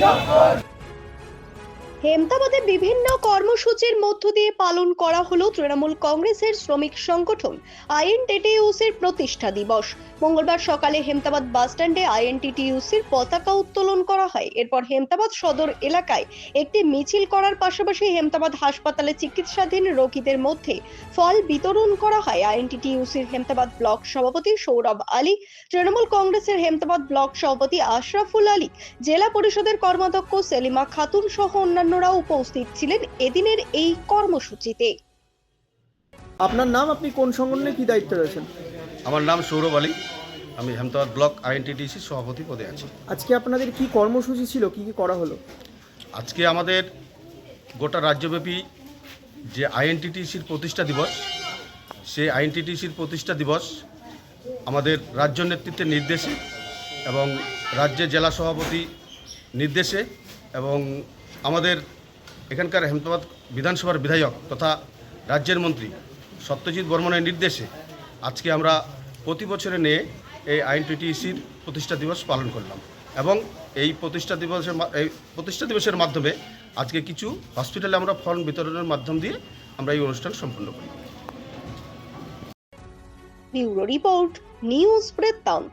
Jawohl! হেমতাবাদে বিভিন্ন কর্মসূচির মধ্য দিয়ে পালন করা হলো তৃণমূল কংগ্রেসের শ্রমিক সংগঠন আইএনটিটিইউসির প্রতিষ্ঠা দিবস। মঙ্গলবার সকালে হেমতাবাদ বাসস্ট্যান্ডে আইএনটিটিইউসির পতাকা উত্তোলন করা হয়। এরপর হেমতাবাদ সদর এলাকায় একটি মিছিল করার পাশাপাশি হেমতাবাদ হাসপাতালে চিকিৎসাধীন রোগীদের মধ্যে ফল বিতরণ করা হয়। আইএনটিটিইউসির হেমতাবাদ ব্লক সভাপতি সৌরভ আলী, তৃণমূল কংগ্রেসের হেমতাবাদ ব্লক সভাপতি আশরাফুল আলী, জেলা পরিষদের কর্মাধ্যক্ষ সেলিমা খাতুন সহ অন্যান্যরাও উপস্থিত ছিলেন এদিনের এই কর্মসূচিতে। আপনার নাম আপনি কোন সংগঠনে কি দায়িত্বে রয়েছেন? আমার নাম সৌরভ আলী। আমি হেমতাবাদ ব্লক আইএনটিটিসি সভাপতি পদে আছি। আজকে আপনাদের কি কর্মসূচি ছিল? কি কি করা হলো? আজকে আমাদের গোটা রাজ্যব্যাপী যে আইএনটিটিসির প্রতিষ্ঠা দিবস সেই আইএনটিটিসির প্রতিষ্ঠা দিবস আমাদের রাজ্য নেতৃত্বের নির্দেশে এবং রাজ্যের জেলা সভাপতি নির্দেশে এবং আমাদের এখানকার হেমতাবাদ বিধানসভার বিধায়ক তথা রাজ্যের মন্ত্রী সত্যজিৎ বর্মনের নির্দেশে আজকে আমরা প্রতি বছরে নিয়ে এই আইএনটিটিসির প্রতিষ্ঠা দিবস পালন করলাম এবং এই প্রতিষ্ঠা দিবসের এই প্রতিষ্ঠা দিবসের মাধ্যমে আজকে কিছু হসপিটালে আমরা ফর্ম বিতরণের মাধ্যম দিয়ে আমরা এই অনুষ্ঠান সম্পন্ন করলাম। Bureau report news Brittanto.